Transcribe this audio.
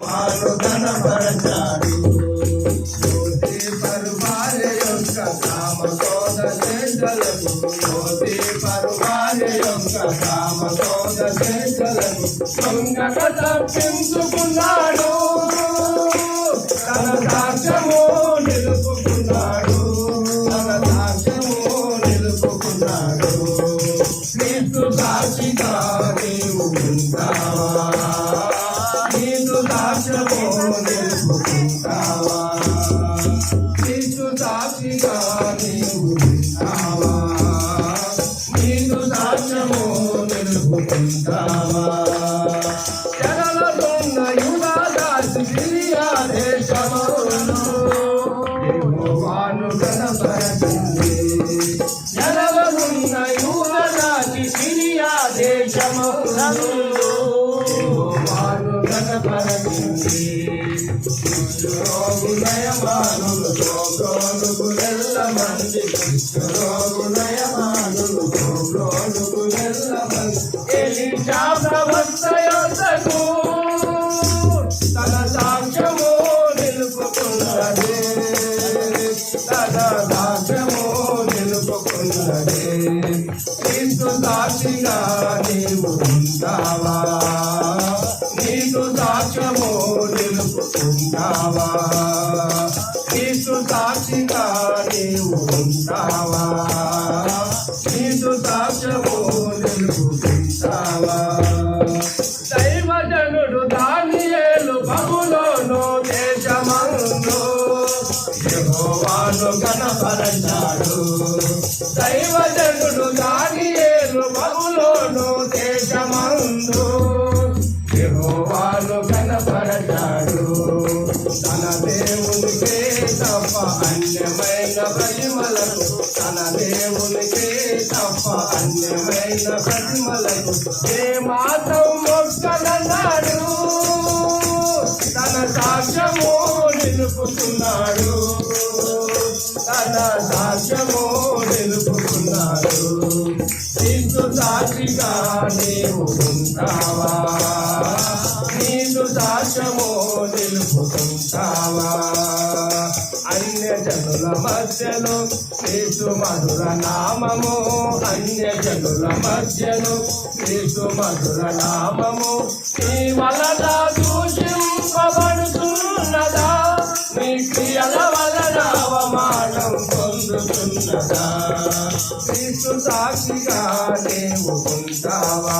వారు కనపరచాడు జ్యోతి పరువార్య యొక్క కామ శోధ చేతలకు జ్యోతి పరువార్య యొక్క కామ చేతలకు దొంగక తప్పించుకున్నాడు క్రీస్తు సాక్షిగా నీవు ఉంటావా నీకు సాక్ష్యము నిలుపుకుంటావా? నయమానులు గోగోలుగు నెల్ల మంది కుష్ఠరోగు నయమానులు గోగోలుగు నెల్ల మంది ఎలీషా ప్రవక్త తన సాక్ష్యము తన సాక్ష్యము క్రీస్తు సాక్షిగా నీవు ఉంటావా? నిలుపుకుంటావా క్రీస్తు సాక్షిగా నీవు ఉంటావా? నీకు సాక్ష్యము నిలుపుకుంటావా దైవజనుడు దానియేలు బహులోను దేశమందు. కనపరచాడు దైవజనుడు దానియేలు అన్యమైన తన దేవునికే తప్ప అన్యమైన ప్రతిమలకు ఏ మాత్రం మొక్కలన్నాడు తన సాక్ష్యము నిలుపుతున్నాడు తన సాక్ష్యము నిలుపుతున్నాడు నీకు సాక్షిగా నీవు ఉంటావా? నీకు సాక్ష్యము నిలు జనుల మధ్యలో క్రీస్తు మధుర నామము అన్య జనుల మధ్యలో క్రీస్తు మధుర నామము నీ వలన దూషింపబడుతున్నదా? మీ క్రియల వలన అవమానం పొందుతున్నదా? క్రీస్తు సాక్షిగా నీవు ఉంటావా?